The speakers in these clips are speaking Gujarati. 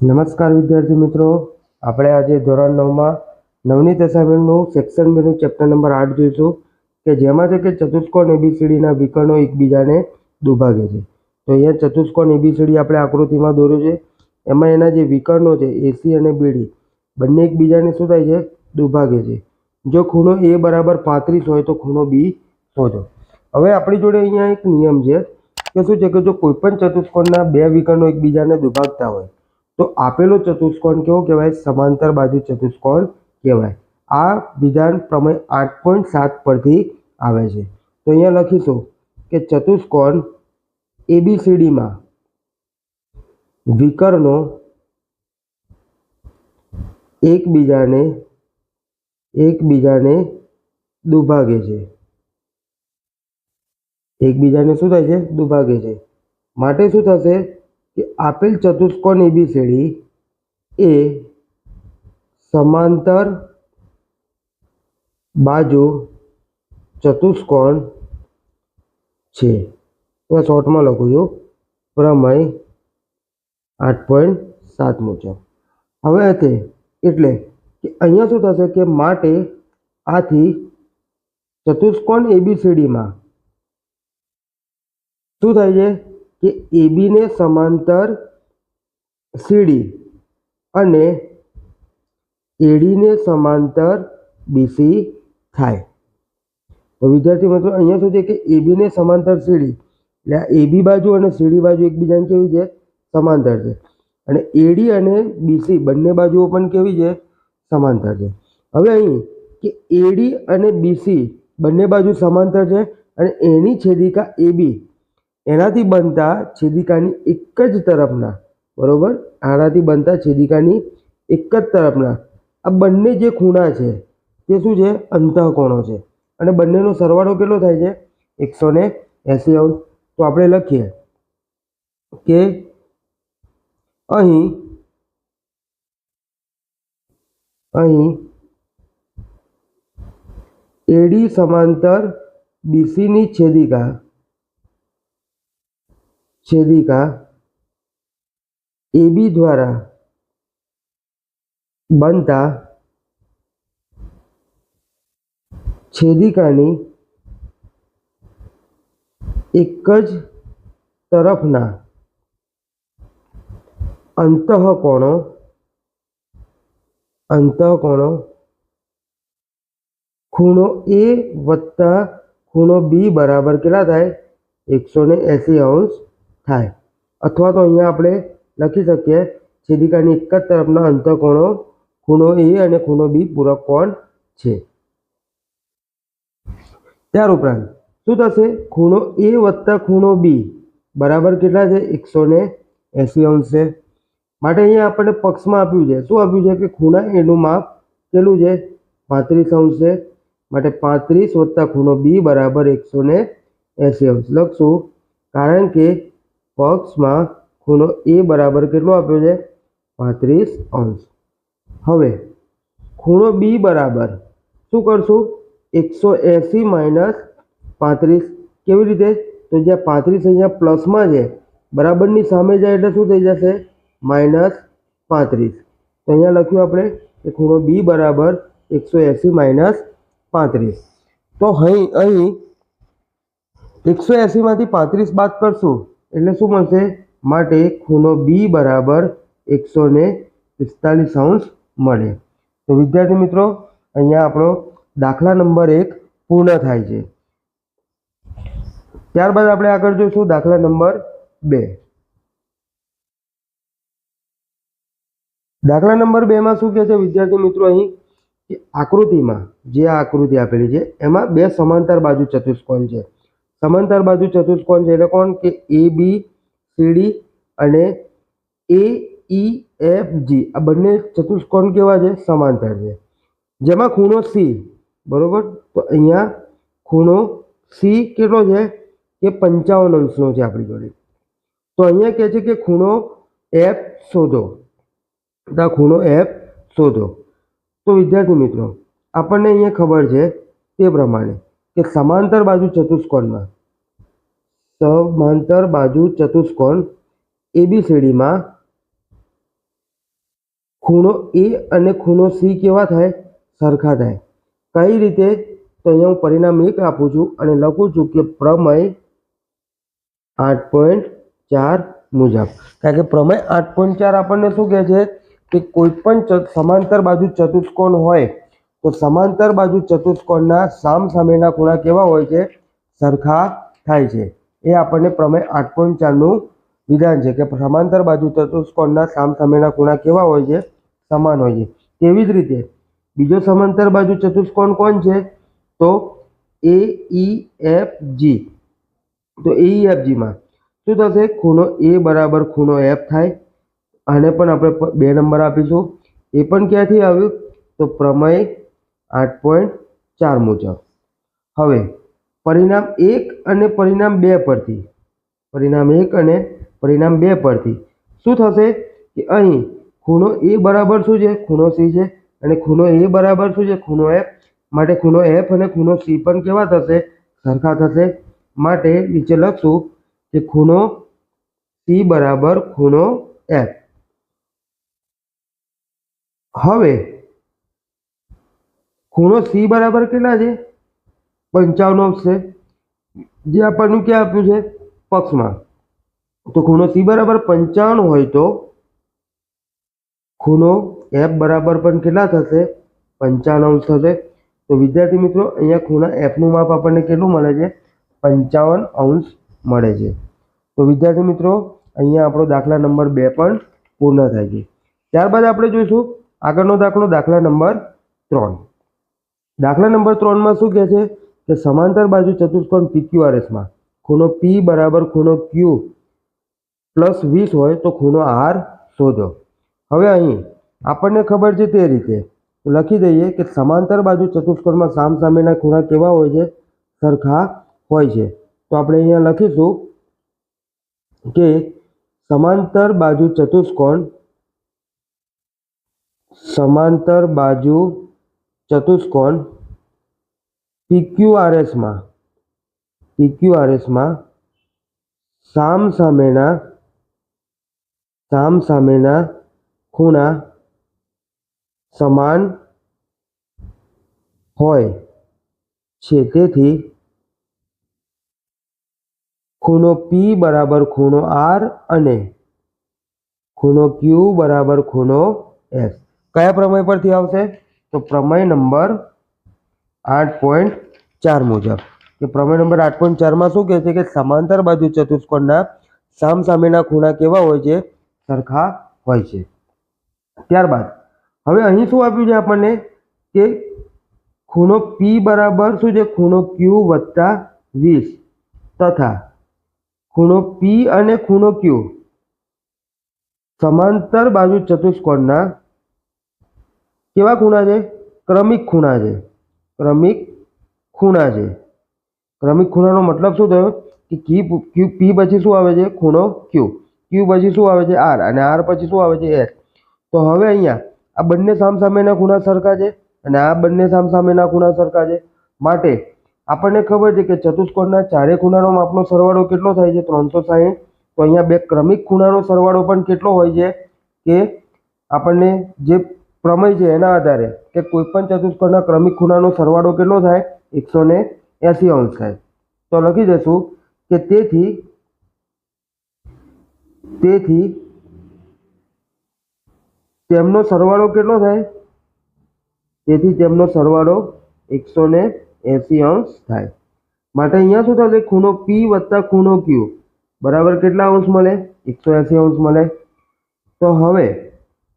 નમસ્કાર વિદ્યાર્થી મિત્રો. આપણે આજે ધોરણ નવમાં નવનીત અસાઇનમેન્ટનું સેક્શન બેનું ચેપ્ટર નંબર આઠ જોઈશું કે જેમાં છે કે ચતુષ્કોણ એબીસીડીના વિકર્ણો એકબીજાને દુભાગે છે. તો અહીંયા ચતુષ્કોણ એબીસીડી આપણે આકૃતિમાં દોર્યું છે. એમાં એના જે વિકર્ણો છે એસી અને બીડી બંને એકબીજાને શું થાય છે? દુભાગે છે. જો ખૂણો એ બરાબર પાંત્રીસ હોય તો ખૂણો બી શોધો. હવે આપણી જોડે અહીંયા એક નિયમ છે કે શું છે કે જો કોઈપણ ચતુષ્કોણના બે વિકર્ણો એકબીજાને દુભાગતા હોય તો આપેલો ચતુષ્કોણ કેવો કહેવાય? સમાંતર બાજુ ચતુષ્કોણ કહેવાય. આ વિધાન પ્રમેય આઠ પોઈન્ટ સાત પરથી આવે છે. તો અહીંયા લખીશું કે ચતુષ્કોણ એબીસીડીમાં વિકર્ણો એકબીજાને એકબીજાને દુભાગે છે. એકબીજાને શું થાય છે? દુભાગે છે. માટે શું થશે? કે આપેલ ચતુષ્કોણ એબીસીડી એ સમાંતર બાજુ ચતુષ્કોણ છે. હું શોર્ટમાં લખું છું. પ્રમેય આઠ પોઈન્ટ સાત મુજબ. હવે તે એટલે કે અહીંયા શું થશે કે માટે આથી ચતુષ્કોણ એબીસીડીમાં શું થાય છે? કે એબીને સમાંતર સીડી અને એડીને સમાંતર બીસી થાય. તો વિદ્યાર્થી મિત્રો, અહીંયા શું છે કે એબીને સમાંતર સીડી, એટલે આ એબી બાજુ અને સીડી બાજુ એકબીજાને કેવી છે? સમાંતર છે. અને એડી અને બીસી બંને બાજુઓ પણ કેવી છે? સમાંતર છે. હવે અહીં કે એડી અને બીસી બંને બાજુ સમાંતર છે અને એની છેદિકા એબી એનાથી બનતા છેદિકાની એક જ તરફના, બરાબર? આનાથી બનતા છેદિકાની એક જ તરફના. આ બંને જે ખૂણા છે, તે શું છે? અંતઃકોણો છે. અને બંનેનો સરવાળો કેટલો થાય છે? એકસો ને એંસી અંશ. તો આપણે લખીએ કે અહીં અહીં એડી સમાંતર બીસીની છેદિકા છેદિકા એબી દ્વારા બનતા છેદિકાની એક જ તરફના અંતઃકોણો અંતઃકોણો ખૂણો એ વત્તા ખૂણો બી બરાબર કેટલા થાય? એકસો ને એંસી અંશ થાય. અથવા તો અહીંયા આપણે લખી શકીએ, છેદિકાની એક જ તરફના અંતઃકોણો, ખૂણો એ અને ખૂણો બી પૂરક કોણ છે? ત્યાર ઉપરાંત, શું થશે? ખૂણો એ વત્તા ખૂણો બી, બરાબર કેટલા છે? એકસો ને એંસી અંશ છે. માટે અહીંયા આપણે પક્ષમાં આપ્યું છે. શું આપ્યું છે? કે ખૂણા એનું માપ કેટલું છે? પાંત્રીસ અંશ છે. માટે પાંત્રીસ વત્તા ખૂણો બી બરાબર એકસો ને એંસી અંશ. લખશું, કારણ કે પક્ષમાં ખૂણો એ બરાબર કેટલો આપ્યો છે? પાંત્રીસ અંશ. હવે, ખૂણો બી બરાબર શું કરશું? એકસો એંસી માઇનસ પાંત્રીસ. કેવી રીતે? તો જ્યાં પાંત્રીસ અહીંયા પ્લસમાં છે, બરાબરની સામે જાય એટલે શું થઈ જશે? માઇનસ પાંત્રીસ. તો અહીંયા લખ્યું આપણે કે ખૂણો બી બરાબર એકસો એંસી માઇનસ પાંત્રીસ. તો અહીં અહીં એકસો એંસીમાંથી પાંત્રીસ બાદ કરશું. એટલે શું મળશે? માટે ખૂણો બી બરાબર એકસો ને પિસ્તાલીસ અંશ મળે. તો વિદ્યાર્થી મિત્રો, અહીંયા આપણો દાખલા નંબર એક પૂર્ણ થાય છે. ત્યારબાદ આપણે આગળ જોઈશું દાખલા નંબર બે. દાખલા નંબર બેમાં શું કહે છે વિદ્યાર્થી મિત્રો અહીં? કે આકૃતિમાં, જે આ આકૃતિ આપેલી છે, એમાં બે સમાંતર બાજુ ચતુષ્કોણ છે. સમાંતર બાજુ ચતુષ્કોણ છે? એટલે કોણ? કે એ બી સીડી અને એ ઈ એફ જી આ બંને ચતુષ્કોણ કેવા છે? સમાંતર છે. જેમાં ખૂણો સી બરોબર? તો અહીંયા ખૂણો સી કેટલો છે? કે પંચાવન અંશનો છે આપણી જોડે. તો અહીંયા કહે છે કે ખૂણો એફ શોધો. તો ખૂણો એફ શોધો. તો વિદ્યાર્થી મિત્રો, આપણને અહીંયા ખબર છે તે પ્રમાણે કે સમાંતર બાજુ ચતુષ્કોણમાં સમાંતર બાજુ ચતુષ્કોણ એબીસીડીમાં ખૂણો એ અને ખૂણો સી કેવા થાય? સરખા થાય. કઈ રીતે? તો અહીંયા હું પરિણામ એક આપું છું અને લખું છું કે પ્રમેય આઠ પોઈન્ટ ચાર મુજબ. કારણ કે પ્રમેય આઠ પોઈન્ટ ચાર આપણને શું કહે છે? કે કોઈ પણ સમાંતર બાજુ ચતુષ્કોણ હોય તો સમાંતર બાજુ ચતુષ્કોણના સામ સામેના ખૂણા કેવા હોય છે? સરખા થાય છે. એ આપણને પ્રમેય આઠ પોઈન્ટ ચારનું વિધાન છે કે સમાંતર બાજુ ચતુષ્કોણના સામ સામેના ખૂણા કેવા હોય છે? સમાન હોય છે. તેવી જ રીતે બીજો સમાંતર બાજુ ચતુષ્કોણ કોણ છે? તો એ, ઈ, એફ, જી. તો એ એફ જીમાં શું થશે? ખૂણો એ બરાબર ખૂણો એફ થાય આને પણ આપણે બે નંબર આપીશું. એ પણ ક્યાંથી આવ્યું? તો પ્રમેય આઠ પોઈન્ટ ચાર મુજબ. હવે, પરિણામ એક અને પરિણામ બે પરથી. પરિણામ એક અને પરિણામ બે પરથી. શું થશે? કે અહીં ખૂણો એ બરાબર શું છે? ખૂણો સી છે. અને ખૂણો એ બરાબર શું છે? ખૂણો એફ. માટે ખૂણો એફ અને ખૂણો સી પણ કેવા થશે? સરખા થશે. માટે નીચે લખશું કે ખૂણો સી બરાબર ખૂણો એફ. હવે ખૂણો સી બરાબર કેટલા છે? પંચાવન અંશ છે. જે આપણને ક્યાં આપ્યું છે? પક્ષમાં. તો ખૂણો સી બરાબર પંચાવન હોય તો ખૂણો એફ બરાબર પણ કેટલા થશે? પંચાવન અંશ થશે. તો વિદ્યાર્થી મિત્રો, અહીંયા ખૂણા એફનું માપ આપણને કેટલું મળે છે? પંચાવન અંશ મળે છે. તો વિદ્યાર્થી મિત્રો, અહીંયા આપણો દાખલા નંબર બે પણ પૂર્ણ થાય છે. ત્યારબાદ આપણે જોઈશું આગળનો દાખલો દાખલા નંબર ત્રણ. દાખલા નંબર ત્રણમાં શું કહે છે કે સમાંતર બાજુ ચતુષ્કોણ પીક્યુઆરએસમાં ખૂણો પી બરાબર ખૂણો ક્યુ પ્લસ વીસ હોય તો ખૂણો આર શોધો. હવે અહીં આપણને ખબર છે તે રીતે. લખી દઈએ કે સમાંતર બાજુ ચતુષ્કોણમાં સામ સામેના ખૂણા કેવા હોય છે? સરખા હોય છે. તો આપણે અહીંયા લખીશું કે સમાંતર બાજુ ચતુષ્કોણ, સમાંતર બાજુ ચતુષ્કોણ પીક્યુઆરએસમાં પીક્યુઆરએસમાં સામ સામેના સામ સામેના ખૂણા સમાન હોય છે. તેથી ખૂણો પી બરાબર ખૂણો આર અને ખૂણો ક્યુ બરાબર ખૂણો એસ કયા પ્રમેય પરથી આવશે? તો પ્રમેય નંબર આઠ પોઈન્ટ ચાર મુજબ. કે પ્રમેય નંબર આઠ પોઈન્ટ ચારમાં શું કહે છે કે સમાંતર બાજુ ચતુષ્કોણના સામ સામેના ખૂણા કેવા હોય છે? સરખા હોય છે. ત્યારબાદ, હવે અહીં શું આપ્યું છે આપણને? કે ખૂણો પી બરાબર શું છે? ખૂણો ક્યુ વત્તા વીસ. તથા ખૂણો પી અને ખૂણો ક્યુ સમાંતર બાજુ ચતુષ્કોણના કેવા ખૂણા છે? ક્રમિક ખૂણા છે. ક્રમિક ખૂણા છે. ક્રમિક ખૂણાનો મતલબ શું થયો? કે કી ક્યુ પી પછી શું આવે છે? ખૂણો ક્યુ ક્યુ પછી શું આવે છે? આર અને આર પછી શું આવે છે? એસ તો હવે અહીંયા આ બંને સામસામેના ખૂણા સરખા છે અને આ બંને સામસામેના ખૂણા સરખા છે. માટે આપણને ખબર છે કે ચતુષ્કોણના ચારે ખૂણાનો માપનો સરવાળો કેટલો થાય છે? ત્રણસો સાહીઠ. તો અહીંયા બે ક્રમિક ખૂણાનો સરવાળો પણ કેટલો હોય છે? કે આપણને જે પ્રમેય છે એના આધારે કે કોઈ પણ ચતુષ્કોણના ક્રમિક ખૂણાનો સરવાળો કેટલો થાય? એકસો ને એંસી અંશ થાય. તો લખી દઈશું કે તેથી તેથી તેમનો સરવાળો કેટલો થાય? તેથી તેમનો સરવાળો એકસો ને એંસી અંશ થાય. માટે અહીંયા શું થશે? ખૂણો પી વત્તા ખૂણો ક્યુ બરાબર કેટલા અંશ મળે? એકસો એંસી અંશ મળે. તો હવે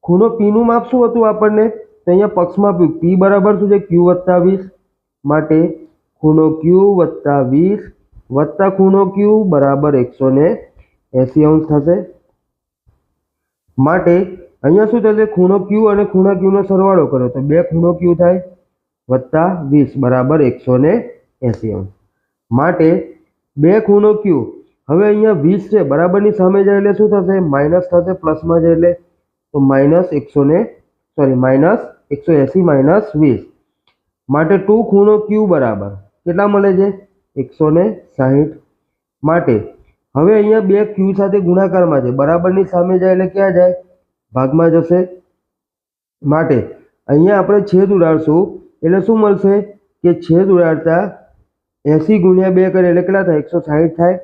ખૂણો પીનું માપ શું હતું આપણને? તો અહીંયા પક્ષમાં આપ્યું. પી બરાબર શું છે? ક્યુ વત્તા વીસ માટે ખૂણો ક્યુ વત્તા વીસ વત્તા ખૂણો ક્યુ બરાબર એકસો ને એંસી અંશ થશે. માટે અહીંયા શું થશે? ખૂણો ક્યુ અને ખૂણા ક્યુનો સરવાળો કરો. તો બે ખૂણો ક્યુ થાય. વત્તા વીસ બરાબર એકસો ને એંસી અંશ. માટે બે ખૂણો ક્યુ. હવે અહીંયા વીસ છે. બરાબરની સામે જાય એટલે શું થશે? માઇનસ થશે, પ્લસમાં જાય એટલે તો માઇનસ એકસો ને સોરી માઇનસ એકસો એંસી, માઇનસ વીસ. માટે ટુ ખૂણો ક્યુ બરાબર. કેટલા મળે છે? એકસો ને સાહીઠ. માટે હવે અહીંયા બે ક્યુ સાથે ગુણાકારમાં છે. બરાબરની સામે જાય એટલે ક્યાં જાય? ભાગમાં જશે. માટે અહીંયા આપણે છેદ ઉડાડશું. એટલે શું મળશે? કે છેદ ઉડાડતા એસી ગુણ્યા બે કરીએ એટલે કેટલા થાય? એકસો સાહીઠ થાય.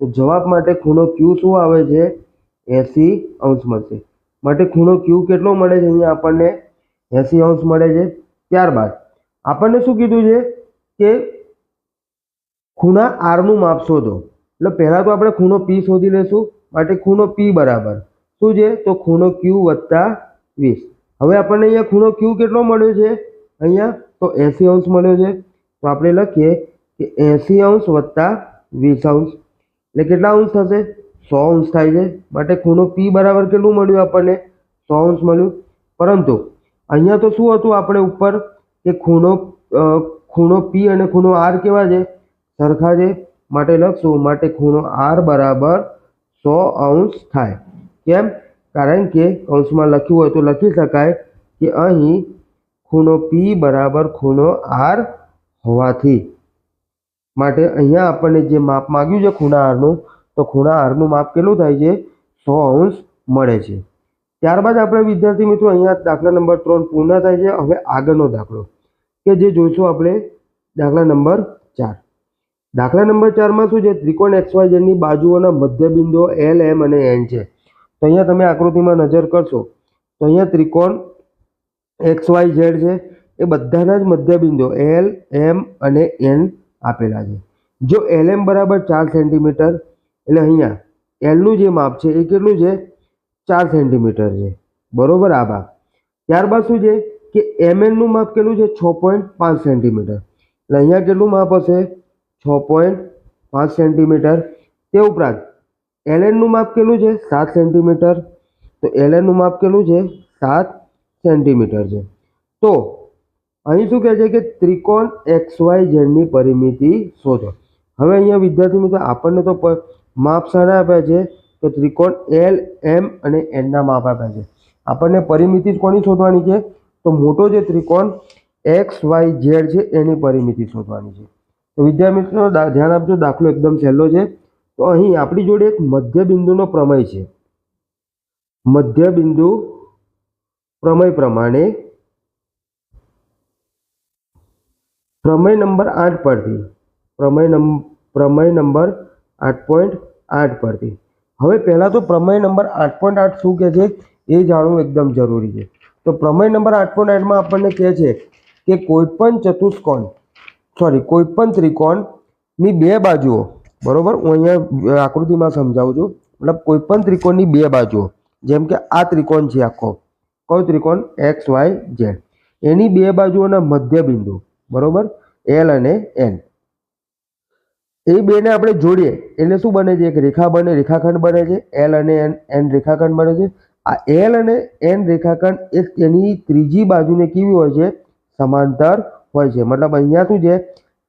તો જવાબ માટે ખૂણો ક્યુ શું આવે છે? એસી અંશ મળશે. માટે ખૂણો ક્યુ કેટલો મળે છે અહીંયા આપણને એસી અંશ મળે છે. ત્યારબાદ આપણને શું કીધું છે કે ખૂણા આરનું માપ શોધો. એટલે પહેલાં તો આપણે ખૂણો પી શોધી લેશું, માટે ખૂણો પી બરાબર. શું છે? તો ખૂણો ક્યુ વત્તા વીસ. હવે આપણને અહીંયા ખૂણો ક્યુ કેટલો મળ્યો છે? અહીંયા તો એસી અંશ મળ્યો છે. તો આપણે લખીએ કે એસી અંશ વત્તા વીસ અંશ. એટલે કેટલા અંશ થશે? સો અંશ થાય છે. માટે ખૂણો પી બરાબર કેટલું મળ્યું આપણને? સો અંશ મળ્યું. પરંતુ અહીંયા તો શું હતું આપણે ઉપર? કે ખૂણો ખૂણો પી અને ખૂણો આર કેવા છે? સરખા છે. માટે લખશું, માટે ખૂણો આર બરાબર સો અંશ થાય. કેમ? કારણ કે અંશમાં લખ્યું હોય તો લખી શકાય કે અહીં ખૂણો પી બરાબર ખૂણો આર હોવાથી. માટે અહીંયા આપણને જે માપ માગ્યું છે ખૂણા આરનું તો ખૂણા આરનું માપ કેટલું થાય છે? સો અંશ મળે છે. ત્યારબાદ આપણે વિદ્યાર્થી મિત્રો અહીંયા દાખલા નંબર ત્રણ પૂર્ણ થાય છે. હવે આગળનો દાખલો કે જે જોઈશું આપણે દાખલા નંબર ચાર. દાખલા નંબર ચારમાં શું છે? ત્રિકોણ એક્સ વાય ઝેડની બાજુઓના મધ્યબિંદુઓ એલ, એમ અને એન છે. તો અહીંયા તમે આકૃતિમાં નજર કરશો તો અહીંયા ત્રિકોણ એક્સ વાય ઝેડ છે. એ બધાના જ મધ્યબિંદુઓ એલ, એમ અને એન આપેલા છે. જો એલ, એમ બરાબર ચાર સેન્ટીમીટર એટલે અહીંયા એલનું જે માપ છે, એ કેટલું છે? ચાર સેન્ટીમીટર છે. બરોબર આ ભાગ. ત્યારબાદ શું છે કે એમએનનું માપ કેટલું છે? છ પોઈન્ટ પાંચ સેન્ટીમીટર. એટલે અહીંયા કેટલું માપ હશે? છ પોઈન્ટ પાંચ સેન્ટીમીટર. તે ઉપરાંત એલએનનું માપ કેટલું છે? સાત સેન્ટીમીટર. તો એલએનનું માપ કેટલું છે? સાત સેન્ટીમીટર છે. તો અહીં શું કહે છે કે ત્રિકોણ એક્સ વાય ઝેડની પરિમિતિ શોધો. હવે અહીંયા વિદ્યાર્થી મિત્રો, આપણને તો માપ શાના આપ્યા છે તો ત્રિકોણ એલ એમ અને એનના માપ આપ્યા છે. આપણને પરિમિતિ કોની શોધવાની છે? તો મોટો જે ત્રિકોણ એક્સ વાય ઝેડ છે, એની પરિમિતિ શોધવાની છે. તો વિદ્યાર્થી મિત્રો ધ્યાન આપજો, દાખલો એકદમ સહેલો છે. તો અહીં આપણી જોડે એક મધ્યબિંદુનો પ્રમેય છે. મધ્યબિંદુ પ્રમેય પ્રમાણે પ્રમેય નંબર આઠ પરથી પ્રમેય નંબર પ્રમેય નંબર આઠ પોઈન્ટ આઠ પરથી. હવે પહેલાં તો પ્રમેય નંબર આઠ પોઈન્ટ આઠ શું કહે છે? એ જાણવું એકદમ જરૂરી છે. તો પ્રમેય નંબર આઠ પોઈન્ટ આઠમાં આપણને કહે છે કે કોઈપણ ચતુષ્કોણ સોરી કોઈપણ ત્રિકોણની બે બાજુઓ, બરાબર? હું અહીંયા આકૃતિમાં સમજાવું છું. મતલબ કોઈપણ ત્રિકોણની બે બાજુઓ, જેમ કે આ ત્રિકોણ છે આખો. કયો ત્રિકોણ? X, Y, Z. એની બે બાજુઓના મધ્ય બિંદુ બરાબર? એલ અને એન. એ બેને આપણે જોડીએ. એટલે શું બને છે? એક રેખા બને, રેખાખંડ બને છે. એલ અને એન એન રેખાખંડ બને છે. આ એલ અને એન રેખાખંડ એ તેની ત્રીજી બાજુને કેવી હોય છે? સમાંતર હોય છે. મતલબ અહીંયા શું છે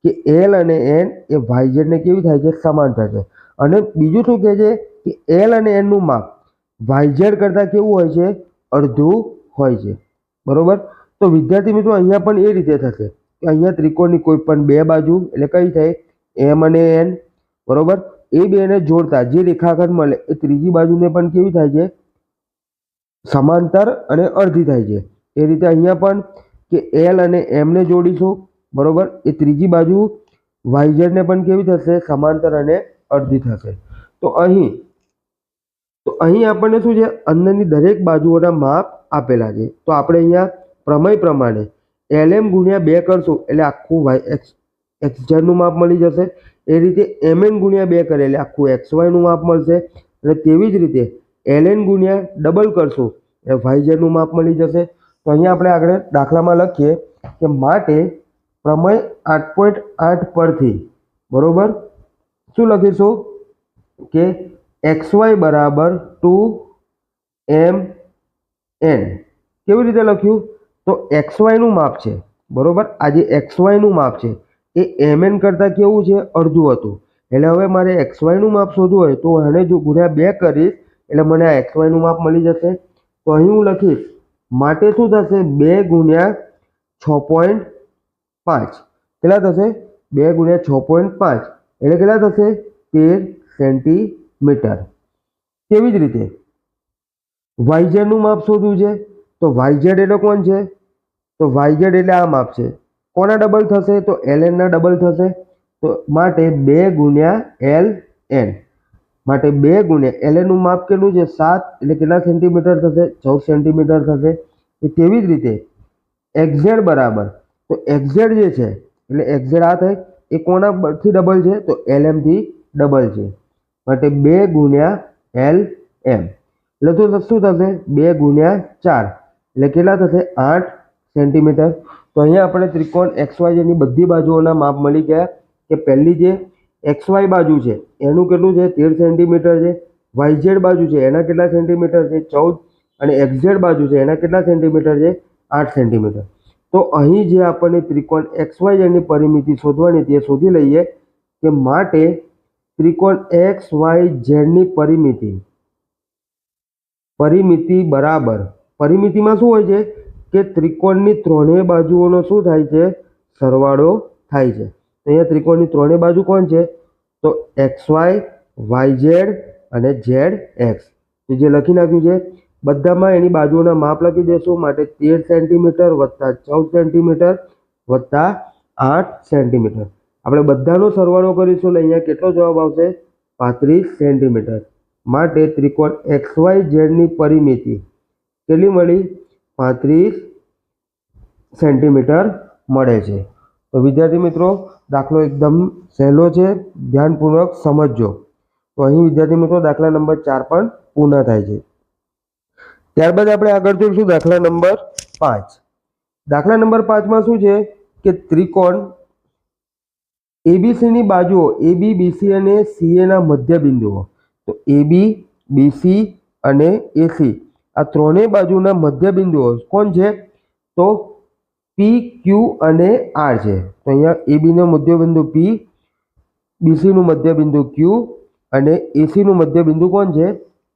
કે એલ અને એન એ વાયઝેડને કેવી થાય છે? સમાંતર છે. અને બીજું શું કહે છે કે એલ અને એનનું માપ વાયઝેડ કરતાં કેવું હોય છે? અડધું હોય છે. બરાબર? તો વિદ્યાર્થી મિત્રો, અહીંયા પણ એ રીતે થશે કે અહીંયા ત્રિકોણની કોઈ પણ બે બાજુ, એટલે કઈ થાય? એમ અને એન, બરોબર? એ બેને જોડતા. જે રેખાખંડ મળે, એ ત્રીજી બાજુને પણ કેવી થાય છે? સમાંતર અને અડધી થાય છે. એ રીતે અહીંયા પણ કે એલ અને એમને જોડીશું, બરોબર? એ ત્રીજી બાજુ વાયઝેડને પણ કેવી થશે? સમાંતર અને અડધી થશે. તો અહીં તો અહીં આપણને શું છે? અંદરની દરેક બાજુઓના માપ આપેલા છે. તો આપણે અહીંયા પ્રમેય પ્રમાણે એલ એમ ગુણ્યા બે કરશું. એટલે આખું વાય એક્સ એક્સ ઝેડનું માપ મળી જશે. એ રીતે એમ એન ગુણ્યા બે કરે આખું એક્સ વાયનું માપ મળશે. અને તેવી જ રીતે એલ એન ગુણ્યા ડબલ કરશું. એટલે વાય ઝેડનું માપ મળી જશે. તો અહીંયા આપણે આગળ દાખલામાં લખીએ કે માટે પ્રમેય આઠ પોઈન્ટ આઠ પરથી, બરાબર? શું લખીશું? કે એક્સ વાય બરાબર ટુ એમ એન કેવી રીતે લખ્યું? તો એક્સ વાયનું માપ છે. બરાબર? આ જે એક્સ વાયનું માપ છે એ એમ એન કરતાં કેવું છે? અડધું હતું. એટલે હવે મારે એક્સ વાયનું માપ શોધવું હોય તો આને જો ગુણ્યા બે કરીશ, એટલે મને આ એક્સ વાયનું માપ મળી જશે. તો અહીં હું લખીશ, માટે શું થશે? બે ગુણ્યા છ પોઈન્ટ પાંચ. કેટલા થશે? બે ગુણ્યા છ પોઈન્ટ પાંચ. એટલે કેટલા થશે? તેર સેન્ટીમીટર. તેવી જ રીતે? વાયઝેડનું માપ શોધવું છે? તો વાયઝેડ એટલે કોણ છે? તો વાયઝેડ એટલે આ માપ છે. કોના ડબલ થશે? તો એલ એનના ડબલ થશે. તો માટે બે ગુણ્યા એલ એન માટે બે ગુણ્યા એલ એનનું માપ કેટલું છે? સાત. એટલે કેટલા સેન્ટીમીટર થશે? ચૌદ સેન્ટીમીટર થશે. એ તેવી જ રીતે? એક્ઝેડ બરાબર. તો એક્ઝેડ જે છે, એટલે એક્ઝેડ આ થાય. એ કોના પરથી ડબલ છે? તો એલ એમથી ડબલ છે. માટે બે ગુણ્યા એલ એમ એટલે તો શું થશે? બે ગુણ્યા ચાર. એટલે કેટલા થશે? આઠ. સેન્ટીમીટર. તો અહીંયા આપણે ત્રિકોણ એક્સ વાય જેની બધી બાજુઓના માપ મળી ગયા કે પહેલી જે એક્સ વાય બાજુ છે, એનું કેટલું છે? તેર સેન્ટીમીટર છે. વાયઝેડ બાજુ છે, એના કેટલા સેન્ટીમીટર છે? ચૌદ. અને એક્ઝેડ બાજુ છે, એના કેટલા સેન્ટીમીટર છે? આઠ સેન્ટીમીટર. તો અહીં જે આપણને ત્રિકોણ એક્સ વાય જેની પરિમિતિ શોધવાની તે શોધી લઈએ કે માટે ત્રિકોણ એક્સ વાય ઝેડની પરિમિતિ પરિમિતિ બરાબર. પરિમિતિમાં શું હોય છે? કે ત્રિકોણની ત્રણેય બાજુઓનો શું થાય છે? સરવાળો થાય છે. અહીંયા ત્રિકોણની ત્રણેય બાજુ કોણ છે? તો એક્સ વાય વાય ઝેડ અને ઝેડ એક્સ. તો જે લખી નાખ્યું છે, બધામાં એની બાજુઓના માપ લખી દેશું, માટે તેર સેન્ટીમીટર વત્તા ચૌદ સેન્ટીમીટર વત્તા આઠ સેન્ટીમીટર. આપણે બધાનો સરવાળો કરીશું એટલે અહીંયા કેટલો જવાબ આવશે? પાંત્રીસ સેન્ટીમીટર. માટે ત્રિકોણ એક્સ વાય ઝેડની પરિમિતિ કેટલી મળી? પાંત્રીસ સેન્ટીમીટર મળે છે. તો વિદ્યાર્થી મિત્રો, દાખલો એકદમ સહેલો છે. ધ્યાનપૂર્વક સમજજો. તો અહીં વિદ્યાર્થી મિત્રો, દાખલા નંબર ચાર પણ પૂર્ણ થાય છે. ત્યારબાદ આપણે આગળ જોઈશું દાખલા નંબર પાંચ. દાખલા નંબર પાંચમાં શું છે કે ત્રિકોણ એબીસીની બાજુઓ, એબી, બીસી અને સીએના મધ્ય બિંદુઓ તો એબી, બીસી અને એસી. આ ત્રણેય બાજુના મધ્ય બિંદુઓ કોણ છે? તો પી ક્યુ અને આર છે. તો અહીંયા એબીનો મધ્ય બિંદુ પી બીસીનું મધ્ય બિંદુ ક્યુ અને એસીનું મધ્ય બિંદુ કોણ છે?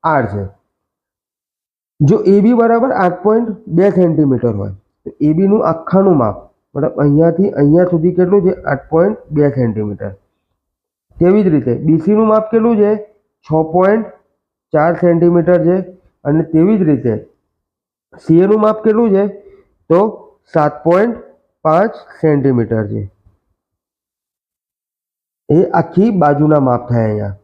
આર છે. જો એબી બરાબર આઠ પોઈન્ટ બે સેન્ટીમીટર હોય, તો એબીનું આખાનું માપ, મતલબ અહીંયાથી અહીંયા સુધી કેટલું છે? આઠ પોઈન્ટ બે સેન્ટીમીટર. તેવી જ રીતે બીસીનું માપ કેટલું છે? છ પોઈન્ટ ચાર સેન્ટીમીટર છે. અને તેવી જ રીતે સીએનું માપ કેટલું છે? તો સાત પોઈન્ટ પાંચ સેન્ટીમીટર છે. એ આખી બાજુના માપ થાય અહીંયા.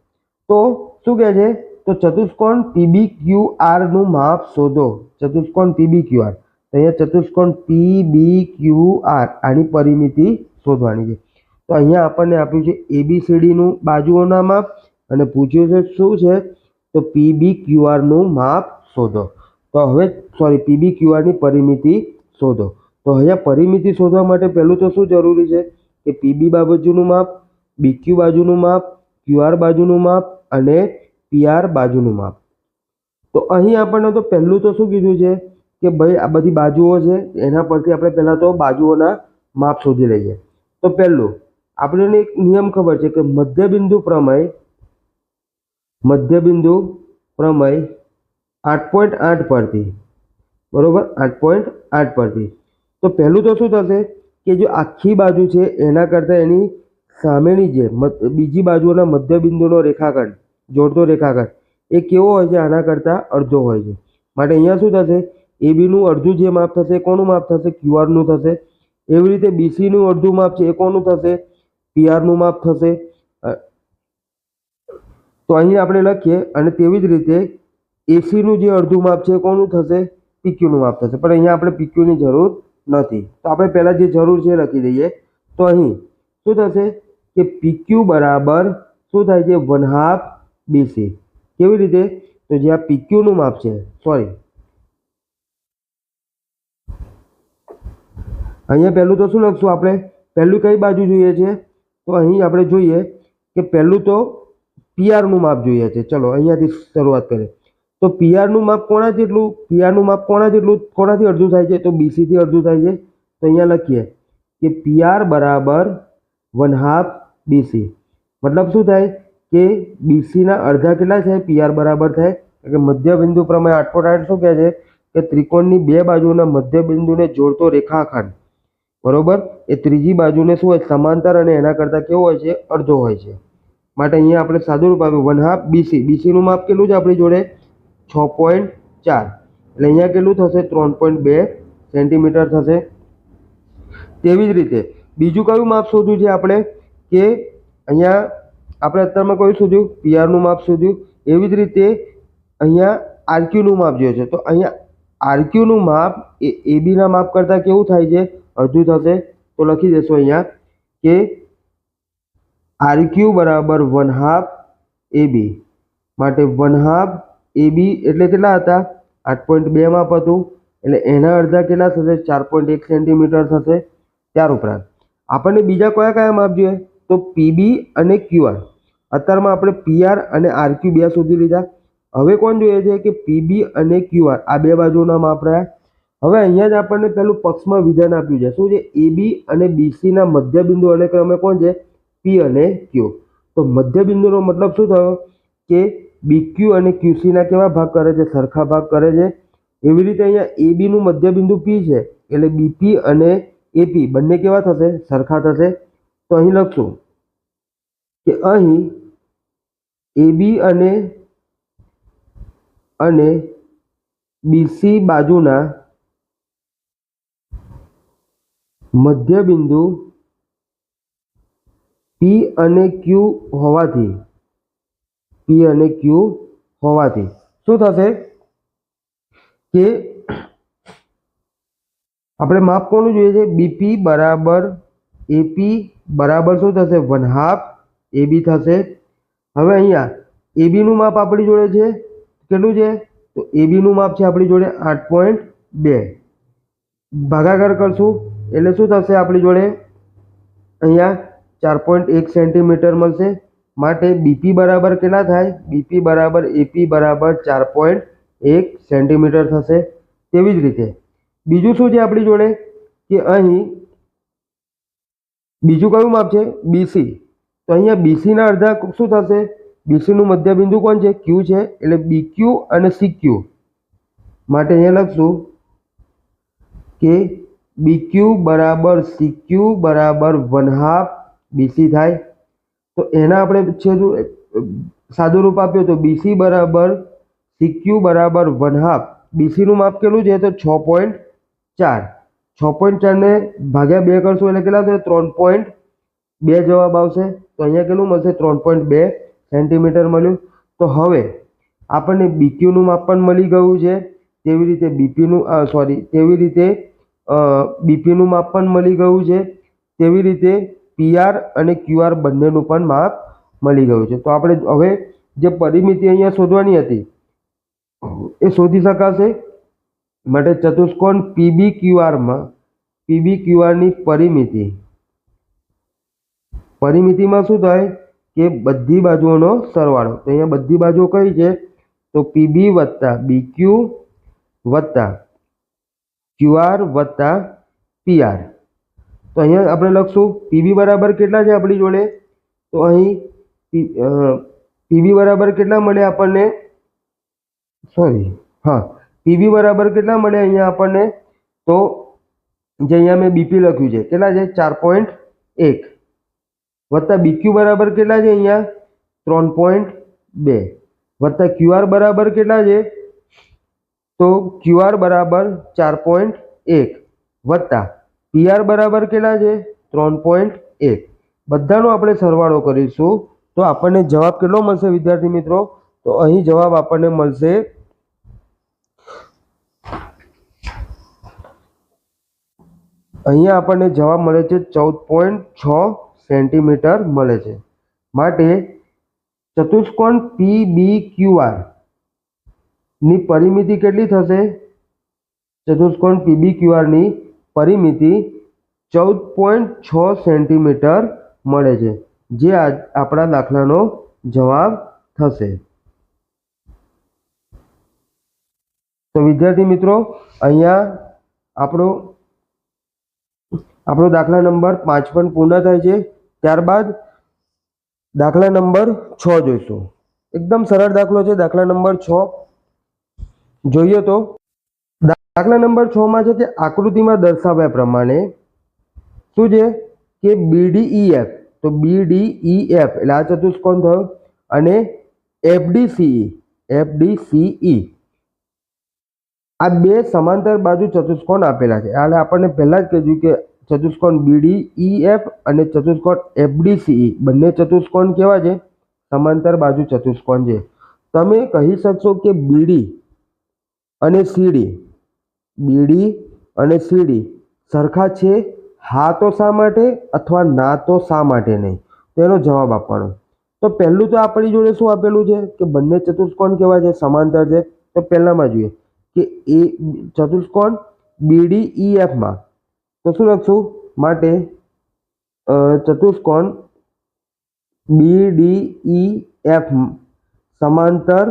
તો શું કહે છે? તો ચતુષ્કોણ પીબી ક્યુ આરનું માપ શોધો. ચતુષ્કોણ પીબી ક્યુ આર અહીંયા ચતુષ્કોણ પી બી ક્યુ આર આની પરિમિતિ શોધવાની છે. તો અહીંયા આપણને આપ્યું છે એબીસીડીનું બાજુઓના માપ અને પૂછ્યું છે શું છે? તો પીબી ક્યુ આરનું માપ શોધો. તો હવે સોરી પીબી ક્યુઆરની પરિમિતિ શોધો. તો અહીંયા પરિમિતિ શોધવા માટે પહેલું તો શું જરૂરી છે? કે પીબી બાજુનું માપ બીક્યુ બાજુનું માપ ક્યુઆર બાજુનું માપ અને પીઆર બાજુનું માપ. તો અહીં આપણને તો પહેલું તો શું કીધું છે? કે ભાઈ આ બધી બાજુઓ છે, એના પરથી આપણે પહેલાં તો બાજુઓના માપ શોધી લઈએ. તો પહેલું, આપણને એક નિયમ ખબર છે કે મધ્યબિંદુ પ્રમેય મધ્યબિંદુ પ્રમેય આઠ પોઈન્ટ આઠ પરથી. બરાબર? આઠ પોઈન્ટ આઠ પરથી. તો પહેલું તો શું થશે કે જો આખી બાજુ છે, એના કરતાં એની સામેની જે બીજી બાજુના મધ્યબિંદુનો રેખાખંડ, જોડતો રેખાખંડ, એ કેવો હોય છે? આના કરતાં અડધો હોય છે. માટે અહીંયા શું થશે? એબીનું અડધું જે માપ થશે, એ કોનું માપ થશે? ક્યુઆરનું થશે. એવી રીતે બીસીનું અડધું માપ છે, એ કોનું થશે? પીઆરનું માપ થશે. તો અહીં આપણે લખીએ અને તેવી જ રીતે એસીનું જે અડધું માપ છે કોનું થશે? પીક્યુનું માપ થશે. પણ અહીંયા આપણે પીક્યુની જરૂર નથી. તો આપણે પહેલાં જે જરૂર છે લખી દઈએ. તો અહીં શું થશે કે પીક્યુ બરાબર શું થાય છે? One half B C. કેવી રીતે? તો જે આ પીક્યુનું માપ છે, સોરી. અહીંયા પહેલું તો શું લખશું આપણે? પહેલું કઈ બાજુ જોઈએ છે? તો અહીં આપણે જોઈએ કે પહેલું તો પીઆરનું માપ જોઈએ છે. ચલો, અહીંયાથી શરૂઆત કરીએ. તો પીઆરનું માપ કોણા જેટલું પીઆરનું માપ કોણા જેટલું કોણાથી અડધું થાય છે? તો બીસીથી અડધું થાય છે. તો અહીંયા લખીએ કે પીઆર બરાબર વન હાફ બીસી મતલબ શું થાય? કે બીસીના અડધા કેટલા છે? પીઆર બરાબર થાય. કે મધ્યબિંદુ પ્રમાણે આઠ શું કહે છે? કે ત્રિકોણની બે બાજુના મધ્યબિંદુને જોડતો રેખાખંડ. બરોબર? એ ત્રીજી બાજુને શું હોય? સમાંતર અને એના કરતાં કેવો હોય છે? અડધો હોય છે. માટે અહીંયા આપણે સાદું રૂપ આપ્યું વન હાફ બીસી બીસીનું માપ કેટલું છે આપણી જોડે? છ પોઈન્ટ ચાર. એટલે અહીંયા કેટલું થશે? ત્રણ પોઈન્ટ બે સેન્ટીમીટર થશે. તેવી જ રીતે, બીજું કયું માપ શોધ્યું છે આપણે? કે અહીંયા આપણે અત્યારમાં કયું શોધ્યું? પીઆરનું માપ શોધ્યું. એવી જ રીતે અહીંયા આરક્યુનું માપ જોઈએ છે. તો અહીંયા આરક્યુનું માપ એ એબીના માપ કરતાં કેવું થાય છે? અડધું થશે. તો લખી દેશો અહીંયા કે આરક્યુ બરાબર વન હાફ એબી માટે વન હાફ એબી એટલે કેટલા હતા? આઠ પોઈન્ટ બે માપ હતું એટલે એના અડધા કેટલા થશે? ચાર પોઈન્ટ એક સેન્ટીમીટર થશે ત્યાર ઉપરાંત. આપણને બીજા કયા કયા માપ જોઈએ? તો પીબી અને ક્યુઆર અત્યારમાં આપણે પીઆર અને આરક્યુ બે શોધી લીધા. હવે કોણ જોઈએ છે કે પીબી અને ક્યુઆર આ બે બાજુના માપ રહ્યા. હવે અહીંયા જ આપણને પેલું પક્ષમાં વિધાન આપ્યું છે. શું છે? એબી અને બીસીના મધ્યબિંદુ અને ક્રમે કોણ છે? પી અને ક્યુ. તો મધ્યબિંદુનો મતલબ શું થયો? કે બીક્યુ અને ક્યુસીના કેવા ભાગ કરે છે? સરખા ભાગ કરે છે. એવી રીતે અહીંયા એબીનું મધ્યબિંદુ પી છે. એટલે બીપી અને એપી બંને કેવા થશે? સરખા થશે. તો અહીં લખશું કે અહીં એબી અને અને બીસી બાજુના મધ્યબિંદુ પી અને ક્યુ હોવાથી પી અને ક્યુ હોવાથી. શું થશે? કે આપણે માપ કોનું જોઈએ છે? બીપી બરાબર એપી બરાબર શું થશે? વન હાફ એબી થશે. હવે અહીંયા એબીનું માપ આપણી જોડે છે. કેટલું છે? તો એબીનું માપ છે આપણી જોડે આઠ પોઈન્ટ બે. ભાગાકાર કરશું એટલે શું થશે આપણી જોડે? અહીંયા ચાર પોઈન્ટ એક સેન્ટીમીટર મળશે. માટે બીપી બરાબર કેટલા થાય? બીપી બરાબર એપી બરાબર ચાર પોઈન્ટ એક સેન્ટીમીટર થશે. તેવી જ રીતે, બીજું શું છે આપણી જોડે? કે અહીં બીજું કયું માપ છે? બીસી તો અહીંયા બીસીના અડધા શું થશે? બીસીનું મધ્યબિંદુ કોણ છે? ક્યુ છે. એટલે બીક્યુ અને સીક્યુ માટે અહીંયા લખશું કે બીક્યુ બરાબર સીક્યુ બરાબર વન હાફ બીસી થાય. તો એના આપણે છેદ સાદું રૂપ આપ્યું તો બીસી બરાબર સીક્યુ બરાબર વન હાફ બીસીનું માપ કેટલું છે? તો છ પોઈન્ટ ચાર. છ પોઈન્ટ ચારને ભાગ્યા બે કરશું એટલે કેટલા થશે ત્રણ પોઈન્ટ બે જવાબ આવશે. તો અહીંયા કેટલું મળશે? ત્રણ પોઈન્ટ બે સેન્ટીમીટર મળ્યું. તો હવે આપણને બીક્યુનું માપ પણ મળી ગયું છે. તેવી રીતે બીપીનું સોરી તેવી રીતે બીપીનું માપ પણ મળી ગયું છે. તેવી રીતે પીઆર અને ક્યુઆર બંનેનું પણ માપ મળી ગયું છે. તો આપણે હવે જે પરિમિતિ અહીંયા શોધવાની હતી, એ શોધી શકાશે. માટે ચતુષ્કોણ પીબી ક્યુઆરમાં પીબી ક્યુઆરની પરિમિતિ. પરિમિતિમાં શું થાય કે બધી બાજુઓનો સરવાળો. તો અહીંયા બધી બાજુઓ કઈ છે? તો પીબી વત્તા બીક્યુ વત્તા ક્યુઆર વત્તા પીઆર તો અહીંયા આપણે લખશું પીબી બરાબર કેટલા છે આપણી જોડે? તો અહીં પીબી બરાબર કેટલા મળે આપણને? સોરી, હા પીબી બરાબર કેટલા મળે અહીંયા આપણને? તો જે અહીંયા મેં બીપી લખ્યું છે, કેટલા છે? ચાર પોઈન્ટ એક. વત્તા બીક્યુ બરાબર કેટલા છે અહીંયા? ત્રણ પોઈન્ટ બે. વત્તા ક્યુઆર બરાબર કેટલા છે? તો ક્યુઆર બરાબર ચાર પોઈન્ટ એક. વત્તા પીઆર બરાબર કેટલા છે? ત્રણ પોઈન્ટ એક. બધાનો આપણે સરવાળો કરીશું. તો આપણને જવાબ કેટલો મળશે વિદ્યાર્થી મિત્રો? તો અહીં જવાબ આપણને મળશે અહીંયા આપણને જવાબ મળે છે ચૌદ પોઈન્ટ છ સેન્ટીમીટર મળે છે. માટે ચતુષ્કોણ પી બી ક્યુ આરની પરિમિતિ કેટલી થશે? ચતુષ્કોણ પીબી ક્યુઆરની પરિમિતિ ચૌદ પોઈન્ટ છ સેન્ટીમીટર મળે છે, જે આપણા દાખલાનો જવાબ થશે. તો વિદ્યાર્થી મિત્રો, અહીંયા આપણો આપણો દાખલા નંબર પાંચ પણ પૂર્ણ થાય છે. ત્યારબાદ દાખલા નંબર છ જોઈશું. એકદમ સરળ દાખલો છે, દાખલા નંબર છ. જોઈએ તો દાખલા નંબર છ માં છે કે આકૃતિમાં દર્શાવ્યા પ્રમાણે શું છે? કે બીડીઈએફ તો બીડીઈએફ એટલે આ ચતુષ્કોણ થયો? અને એફડીસીઈ એફડીસીઈ આ બે સમાંતર બાજુ ચતુષ્કોણ આપેલા છે. એટલે આપણને પહેલાં જ કીધું કે ચતુષ્કોણ બીડી ઈ એફ અને ચતુષ્કોણ એફડી સીઈ બંને ચતુષ્કોણ કેવા છે? સમાંતર બાજુ ચતુષ્કોણ છે. તમે કહી શકશો કે બીડી અને સીડી બીડી અને સીડી. સરખા છે હા તો શા માટે અથવા ના તો શા માટે નહીં? તેનો જવાબ આપવાનો. તો પહેલું તો આપણી જોડે શું આપેલું છે કે બંને ચતુષ્કોણ કેવા છે? સમાંતર છે. તો પહેલામાં જોઈએ કે એ ચતુષ્કોણ બીડી ઈ એફમાં તો શું લખશું? માટે ચતુષ્કોણ બી બીડી ઈ એફ સમાંતર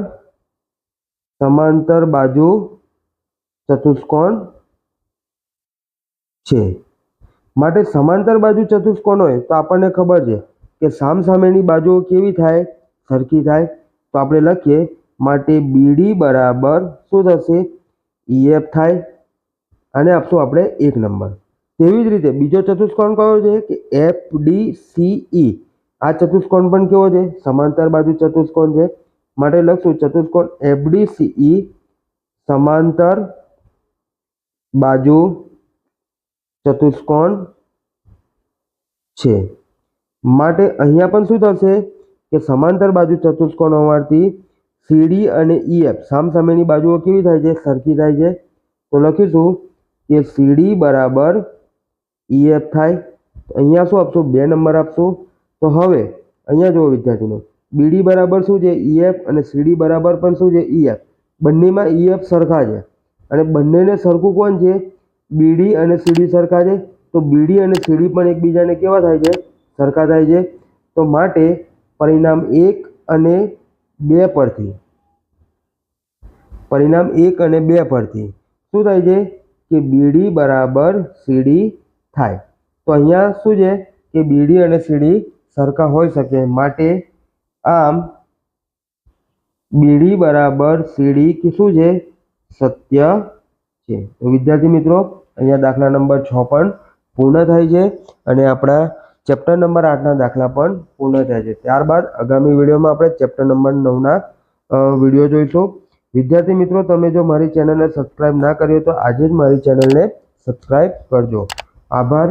સમાંતર બાજુ ચતુષ્કોણ છે. માટે સમાંતર બાજુ ચતુષ્કોણ હોય તો આપણને ખબર છે કે સામસામેની બાજુઓ કેવી થાય? સરખી થાય. તો આપણે લખીએ, માટે બીડી બરાબર શું થશે? ઈએફ થાય. અને આપશું આપણે એક નંબર. તેવી જ રીતે બીજો ચતુષ્કોણ કયો છે કે એફ ડી ઈ આ ચતુષ્કોણ પણ કેવો છે? સમાંતર બાજુ ચતુષ્કોણ છે. માટે લખશું ચતુષ્કોણ એફ ડી ઈ સમાંતર બાજુ ચતુષ્કોણ છે. માટે અહીંયા પણ શું થશે કે સમાંતર બાજુ ચતુષ્કોણ હોવાથી સીડી અને ઈએફ સામસામેની બાજુઓ કેવી થાય છે? સરખી થાય છે. તો લખીશું કે સીડી બરાબર ઈએફ થાય. તો અહીંયા શું આપશું? બે નંબર આપશું. તો હવે અહીંયા જુઓ વિદ્યાર્થીનો બીડી બરાબર શું છે? ઈએફ અને સીડી બરાબર પણ શું છે? ઈએફ બંનેમાં ઈએફ સરખા છે. અને બંનેને સરખું કોણ છે? બીડી અને સીડી સરખા છે? તો બીડી અને સીડી પણ એકબીજાને કેવા થાય છે? સરખા થાય છે. તો માટે પરિણામ એક અને બે પરથી. પરિણામ એક અને બે પરથી. શું થાય છે? કે બીડી બરાબર સીડી થાય. તો અહીંયા શું છે? કે બીડી અને સીડી સરખા હોઈ શકે. માટે આમ બીડી બરાબર સીડી કે શું છે? સત્ય છે. તો વિદ્યાર્થી મિત્રો, અહીંયા દાખલા નંબર છ પણ પૂર્ણ થાય છે અને આપણા ચેપ્ટર નંબર આઠના દાખલા પણ પૂર્ણ થાય છે. ત્યારબાદ આગામી વિડીયોમાં આપણે ચેપ્ટર નંબર નવના વીડિયો જોઈશું. વિદ્યાર્થી મિત્રો, તમે જો મારી ચેનલને સબસ્ક્રાઈબ ના કરી તો આજે જ મારી ચેનલને સબસ્ક્રાઈબ કરજો. આભાર.